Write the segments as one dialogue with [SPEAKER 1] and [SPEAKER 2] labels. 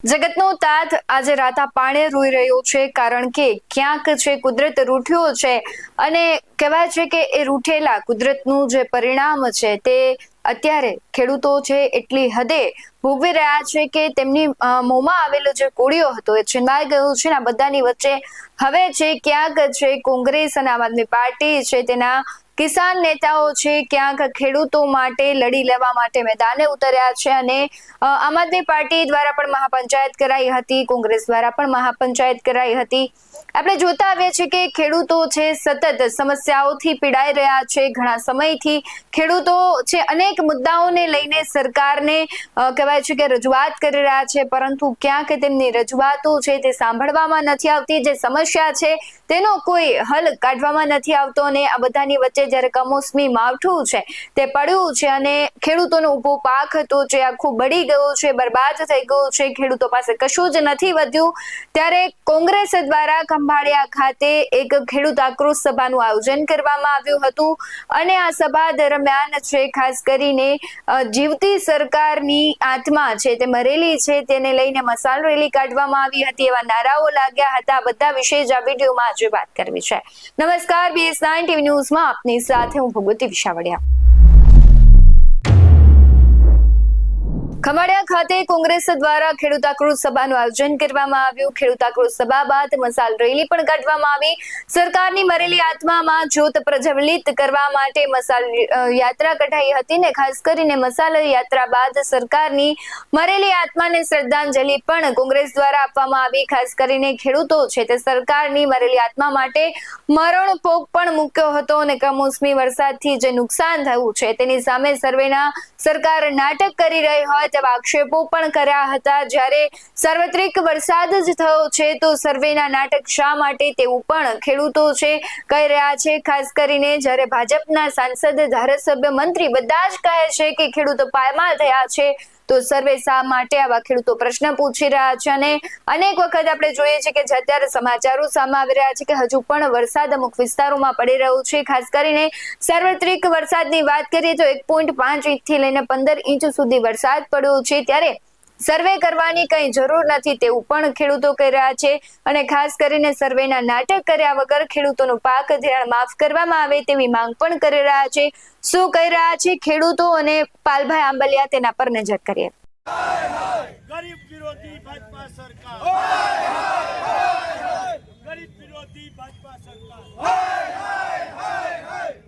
[SPEAKER 1] જગતનો તાત આજે રાતા પાણે રોઈ રહ્યો છે કારણ કે ક્યાંક છે કુદરત રૂઠ્યો છે અને કહેવાય છે કે એ રૂઠેલા કુદરતનું જે પરિણામ છે તે અત્યારે ખેડૂતો છે એટલી હદે ભોગવી રહ્યા છે કે તેમની મોંમાં આવેલો જે કોળિયો હતો એ છીનવાઈ ગયો છે આ બધાની વચ્ચે હવે છે ક્યાંક છે કોંગ્રેસ અને આમ આદમી પાર્ટી છે તેના કિસાન નેતાઓ છે, ક્યાંક ખેડૂતો માટે લડી લેવા માટે મેદાને ઉતર્યા છે અને આમ આદમી પાર્ટી દ્વારા પણ મહાપંચાયત કરાઈ હતી, કોંગ્રેસ દ્વારા પણ મહાપંચાયત કરાઈ હતી. આપણે જોતા આવીએ છીએ કે ખેડૂતો છે, સતત સમસ્યાઓથી પીડાઈ રહ્યા છે. ઘણા સમયથી ખેડૂતો છે, અનેક મુદ્દાઓને લઈને સરકારને કહેવાય છે કે રજૂઆત કરી રહ્યા છે, પરંતુ ક્યાંક તેમની રજૂઆતો છે તે સાંભળવામાં નથી આવતી. જે સમસ્યા છે, તેનો કોઈ હલ કાઢવામાં નથી આવતો અને આ બધાની વચ્ચે જ્યારે કમોસમી માવઠું છે તે પડ્યું છે અને ખેડૂતોનો ઊભો પાક હતો જે આખું બળી ગયો છે, બરબાદ થઈ ગયો છે, ખેડૂતો પાસે કશું જ નથી વધ્યું. ત્યારે કોંગ્રેસ દ્વારા ખંભાળિયા ખાતે એક ખેડૂત આક્રોશ સભાનું આયોજન કરવામાં આવ્યું હતું અને આ સભા દરમિયાન છે, ખાસ કરીને જીવતી સરકારની આત્મા છે તે મરેલી છે, તેને લઈને મસાલ રેલી કાઢવામાં આવી હતી એવા નારાઓ લાગ્યા હતા. બધા વિશે જ આ વિડીયોમાં આજે વાત કરવી છે. નમસ્કાર બીએસ નાઇન ટીવી ન્યૂઝમાં આપની સાથે હું ભગવતી વિશાવડિયા. ખમાડિયા ખાતે કોંગ્રેસ દ્વારા ખેડૂત આક્રોશ સભાનું આયોજન કરવામાં આવ્યું. ખેડૂત આક્રોશ સભા બાદ મસાલ રેલી પણ કાઢવામાં આવી. સરકારની મરેલી આત્મામાં જ્યોત પ્રજ્વલિત કરવા માટે મસાલ યાત્રા કઢાઈ હતી ને ખાસ કરીને મસાલ યાત્રા બાદ સરકારની મરેલી આત્માને શ્રદ્ધાંજલિ પણ કોંગ્રેસ દ્વારા આપવામાં આવી. ખાસ કરીને ખેડૂતો છે તે સરકારની મરેલી આત્મા માટે મરણ પોક પણ મૂક્યો હતો અને કમોસમી વરસાદથી જે નુકસાન થયું છે તેની સામે સર્વેના સરકાર નાટક કરી રહી હોય તેવા આક્ષેપો પણ કર્યા હતા. જ્યારે સાર્વત્રિક વરસાદ જ થયો છે, તો સર્વેના નાટક શા માટે તેવું પણ ખેડૂતો છે, કહી રહ્યા છે. ખાસ કરીને જ્યારે ભાજપના સાંસદ ધારાસભ્ય મંત્રી બધા જ કહે છે કે ખેડૂતો પાયમાલ થયા છે. તો સર્વે શા માટે આવા ખેડૂતો પ્રશ્ન પૂછી રહ્યા છે અને અનેક વખત આપણે જોઈએ છે કે જે અત્યારે સમાચારો સામે આવી રહ્યા છે કે હજુ પણ વરસાદ અમુક વિસ્તારોમાં પડી રહ્યો છે. ખાસ કરીને સાર્વત્રિક વરસાદની વાત કરીએ તો એક પોઈન્ટ પાંચ ઇંચથી લઈને પંદર ઇંચ સુધી વરસાદ પડ્યો છે. ત્યારે સર્વે કરવાની કઈ જરૂર નથી, તેવું પણ ખેડૂતો કહી રહ્યા છે. અને ખાસ કરીને સર્વેના નાટક કર્યા વગર ખેડૂતોનું પાક ધિરાણ માફ કરવામાં આવે તેવી માંગ પણ કરી રહ્યા છે. શું કહી રહ્યા છે ખેડૂતો અને પાલભાઈ આંબલિયા તેના પર નજર કરીએ
[SPEAKER 2] ગરીબ વિરોધી ભાજપા સરકાર ગરીબ વિરોધી ભાજપા સરકાર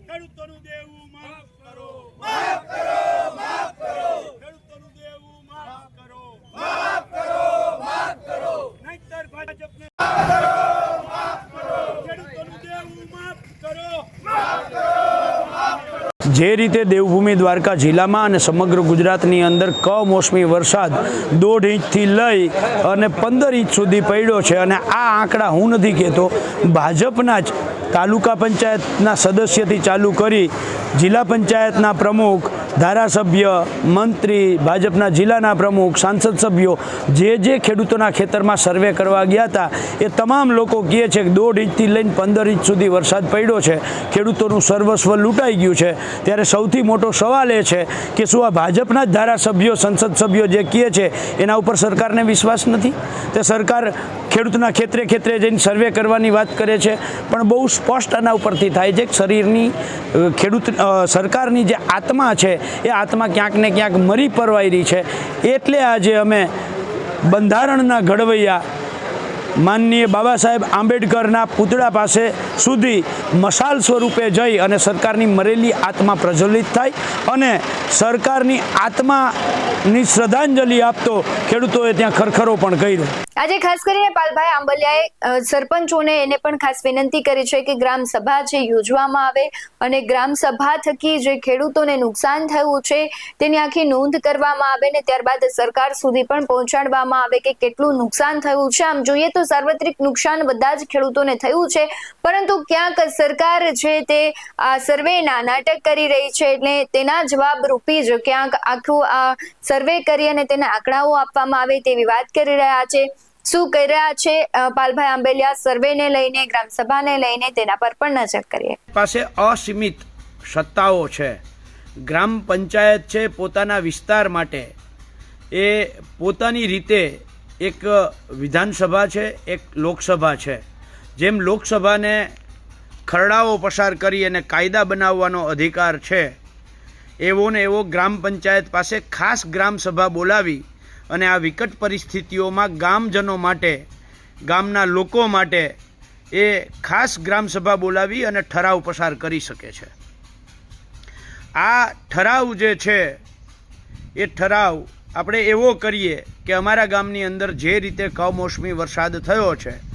[SPEAKER 2] ખેડૂતોનું દેવું માફ કરો માફ કરો માફ કરો ખેડૂતોનું દેવું માફ કરો માફ કરો માફ કરો નહીતર ભાજપને ખેડૂતોનું દેવું માફ કરો
[SPEAKER 3] જે રીતે દેવભૂમિ દ્વારકા જિલ્લામાં અને સમગ્ર ગુજરાતની અંદર કમોસમી વરસાદ દોઢ ઇંચથી લઈ અને પંદર ઇંચ સુધી પડ્યો છે અને આ આંકડા હું નથી કહેતો, ભાજપના જ તાલુકા પંચાયતના સદસ્યથી ચાલુ કરી જિલ્લા પંચાયતના પ્રમુખ ધારાસભ્ય, મંત્રી, ભાજપના જિલ્લાના પ્રમુખ, સાંસદ સભ્યો જે જે ખેડૂતોના ખેતરમાં સર્વે કરવા ગયા હતા, એ તમામ લોકો કહે છે કે દોઢ ઇંચથી લઈને પંદર ઇંચ સુધી વરસાદ પડ્યો છે. ખેડૂતોનું સર્વસ્વ લૂંટાઈ ગયું છે. ત્યારે સૌથી મોટો સવાલ એ છે કે શું આ ભાજપના જ ધારાસભ્યો, સંસદ સભ્યો જે કહે છે, એના ઉપર સરકારને વિશ્વાસ નથી? તે સરકાર ખેડૂતના ખેતરે ખેતરે જઈને સર્વે કરવાની વાત કરે છે. પણ બહુ સ્પષ્ટ આના ઉપરથી થાય છે કે શરીરની ખેડૂત સરકારની જે આત્મા છે એ આત્મા ક્યાંક ને ક્યાંક મરી પરવાઈ રહી છે. એટલે આજે અમે બંધારણના ઘડવૈયા માનનીય બાબા સાહેબ આંબેડકરના પૂતળા પાસે સુધી મશાલ સ્વરૂપે જઈ અને સરકારની મરેલી આત્મા પ્રજ્વલિત થાય અને સરકારની આત્માની શ્રદ્ધાંજલિ આપતો ખેડૂતોએ ત્યાં ખરખરો પણ કર્યો.
[SPEAKER 1] આજે ખાસ કરીને પાલભાઈ આંબલિયાએ સરપંચોને એને પણ ખાસ વિનંતી કરી છે કે ગ્રામ સભા છે યોજવામાં આવે અને ગ્રામ સભા થકી જે ખેડૂતોને નુકસાન થયું છે તેની આખી નોંધ કરવામાં આવે ને ત્યારબાદ સરકાર સુધી પણ પહોંચાડવામાં આવે કે કેટલું નુકસાન થયું છે. આમ જોઈએ તો સાર્વત્રિક નુકસાન બધા જ ખેડૂતોને થયું છે, પરંતુ ક્યાંક સરકાર છે તે આ સર્વેના નાટક કરી રહી છે એટલે તેના જવાબ રૂપી જ ક્યાંક આખું આ સર્વે કરી અને તેના આંકડાઓ આપવામાં આવે તેવી વાત કરી રહ્યા છે. શું કરી રહ્યા છે પાલભાઈ આંબેલિયા? સર્વેને લઈને, ગ્રામસભાને લઈને તેના પર પણ નજર કરીએ.
[SPEAKER 3] પાસે અસીમિત સત્તાઓ છે. ગ્રામ પંચાયત છે પોતાના વિસ્તાર માટે. એ પોતાની રીતે એક વિધાનસભા છે, એક લોકસભા છે. જેમ લોકસભાને ખરડાઓ પસાર કરી અને કાયદા બનાવવાનો અધિકાર છે. એવો ને એવો ગ્રામ પંચાયત પાસે ખાસ ગ્રામ સભા બોલાવી અને આ વિકટ પરિસ્થિતિઓમાં ગામજનો માટે, ગામના લોકો માટે એ ખાસ ગ્રામ સભા બોલાવી અને ઠરાવ પસાર કરી શકે છે. આ ઠરાવ જે છે, એ ઠરાવ આપણે એવો કરીએ કે અમારા ગામની અંદર જે રીતે કમોસમી વરસાદ થયો છે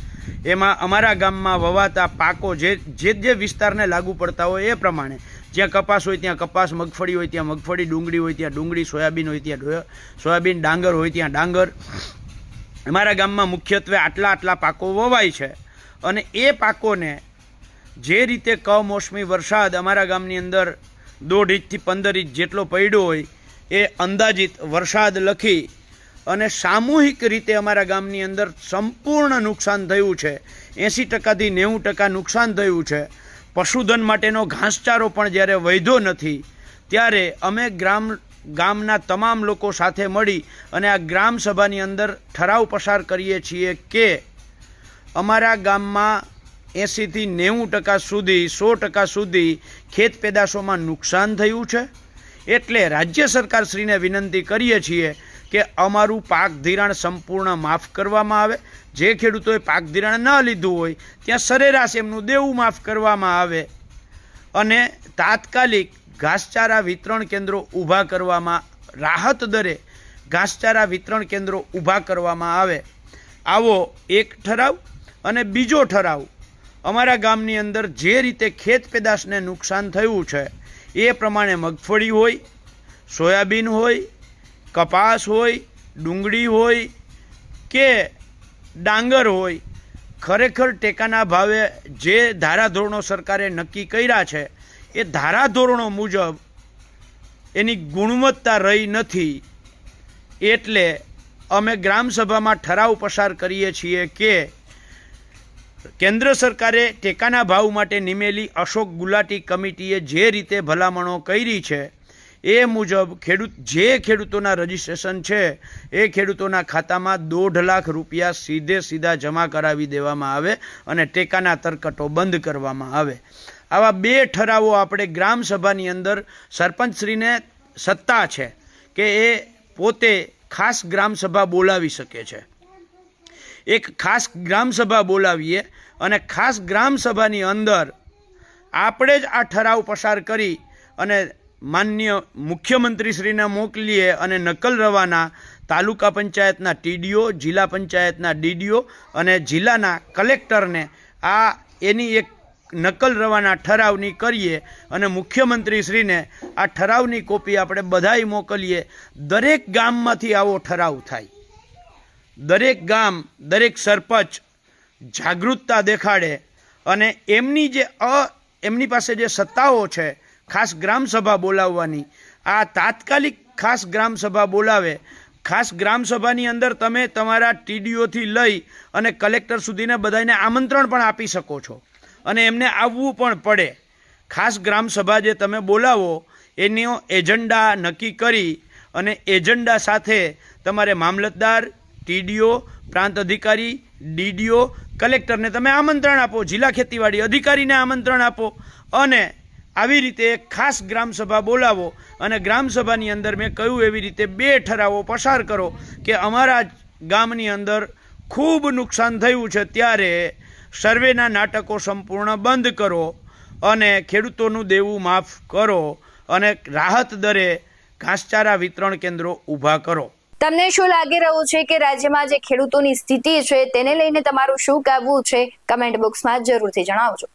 [SPEAKER 3] એમાં અમારા ગામમાં વવાતા પાકો જે જે જે વિસ્તારને લાગુ પડતા હોય એ પ્રમાણે. જ્યાં કપાસ હોય ત્યાં કપાસ, મગફળી હોય ત્યાં મગફળી, ડુંગળી હોય ત્યાં ડુંગળી, સોયાબીન હોય ત્યાં સોયાબીન, ડાંગર હોય ત્યાં ડાંગર. અમારા ગામમાં મુખ્યત્વે આટલા આટલા પાકો વવાય છે અને એ પાકોને જે રીતે કમોસમી વરસાદ અમારા ગામની અંદર દોઢ ઇંચથી પંદર ઇંચ જેટલો પડ્યો હોય, એ અંદાજિત વરસાદ લખી અને સામૂહિક રીતે અમારા ગામની અંદર સંપૂર્ણ નુકસાન થયું છે. એંસી ટકાથી નેવું ટકા નુકસાન થયું છે. પશુધન માટેનો ઘાસચારો પણ જ્યારે વૈધો નથી, ત્યારે અમે ગ્રામ, ગામના તમામ લોકો સાથે મળી અને આ ગ્રામ સભાની અંદર ઠરાવ પસાર કરીએ છીએ કે અમારા ગામમાં એંસીથી નેવું ટકા સુધી, સો ટકા સુધી ખેત પેદાશોમાં નુકસાન થયું છે. એટલે રાજ્ય સરકારશ્રીને વિનંતી કરીએ છીએ કે અમારું પાક ધિરાણ સંપૂર્ણ માફ કરવામાં આવે. જે ખેડૂતોએ પાક ધિરાણ ન લીધું હોય, ત્યાં સરેરાશ એમનું દેવું માફ કરવામાં આવે. અને તાત્કાલિક ઘાસચારા વિતરણ કેન્દ્રો ઊભા કરવામાં, રાહત દરે ઘાસચારા વિતરણ કેન્દ્રો ઊભા કરવામાં આવે. આવો એક ઠરાવ અને બીજો ઠરાવ. અમારા ગામની અંદર જે રીતે ખેત પેદાશને નુકસાન થયું છે, એ પ્રમાણે મગફળી હોય, સોયાબીન હોય કપાસ હોય, ડુંગળી હોય કે ડાંગર હોય, ખરેખર ટેકાના ભાવે જે ધારાધોરણો સરકારે નક્કી કર્યા છે, એ ધારાધોરણો મુજબ એની ગુણવત્તા રહી નથી. એટલે અમે ગ્રામસભામાં ઠરાવ પસાર કરીએ છીએ કે કેન્દ્ર સરકારે ટેકાના ભાવ માટે નિમેલી અશોક ગુલાટી કમિટીએ જે રીતે ભલામણો કરી છે એ મુજબ ખેડૂત જે ખેડૂતોના રજીસ્ટ્રેશન છે, એ ખેડૂતોના ખાતામાં દોઢ લાખ રૂપિયા સીધે સીધા જમા કરાવી દેવામાં આવે અને ટેકાના તરકટો બંધ કરવામાં આવે. આવા બે ઠરાવો આપણે ગ્રામસભાની અંદર સરપંચશ્રીને સત્તા છે કે એ પોતે ખાસ ગ્રામસભા બોલાવી શકે છે. એક ખાસ ગ્રામસભા બોલાવીએ અને ખાસ ગ્રામસભાની અંદર આપણે જ આ ઠરાવ પસાર કરી અને માન્ય મુખ્યમંત્રીશ્રીને મોકલીએ અને નકલ રવાના તાલુકા પંચાયતના ટીડીઓ, જિલ્લા પંચાયતના ડીડીઓ અને જિલ્લાના કલેક્ટરને આ એની એક નકલ રવાના ઠરાવની કરીએ અને મુખ્યમંત્રીશ્રીને આ ઠરાવની કોપી આપણે બધાય મોકલીએ. દરેક ગામમાંથી આવો ઠરાવ થાય. દરેક ગામ, દરેક સરપંચ જાગૃતતા દેખાડે અને એમની જે અ, એમની પાસે જે સત્તાઓ છે ખાસ ગ્રામસભા બોલાવવાની. આ તાત્કાલિક ખાસ ગ્રામસભા બોલાવે. ખાસ ગ્રામસભાની અંદર તમે તમારા ટીડીઓથી લઈ અને કલેક્ટર સુધીને બધાને આમંત્રણ પણ આપી શકો છો. અને એમને આવવું પણ પડે. ખાસ ગ્રામસભા જે તમે બોલાવો, એનો એજન્ડા નક્કી કરી અને એજન્ડા સાથે તમારે મામલતદાર, ટીડીઓ, પ્રાંત અધિકારી, ડીડીઓ, કલેક્ટરને તમે આમંત્રણ આપો, જિલ્લા ખેતીવાડી અધિકારીને આમંત્રણ આપો અને આવી રીતે એક ખાસ ગ્રામસભા બોલાવો અને ગ્રામસભાની અંદર મેં કહ્યું એવી રીતે બે ઠરાવો પસાર કરો કે અમારા ગામની અંદર ખૂબ નુકસાન થયું છે ત્યારે સર્વેના નાટકો સંપૂર્ણ બંધ કરો અને ખેડૂતોનું દેવું માફ કરો અને રાહત દરે ઘાસચારા વિતરણ કેન્દ્રો ઊભા કરો.
[SPEAKER 1] તમને શું લાગી રહ્યું છે કે રાજ્યમાં જે ખેડૂતોની સ્થિતિ છે તેને લઈને તમારું શું કહેવું છે? કમેન્ટ બોક્સમાં જરૂરથી જણાવજો.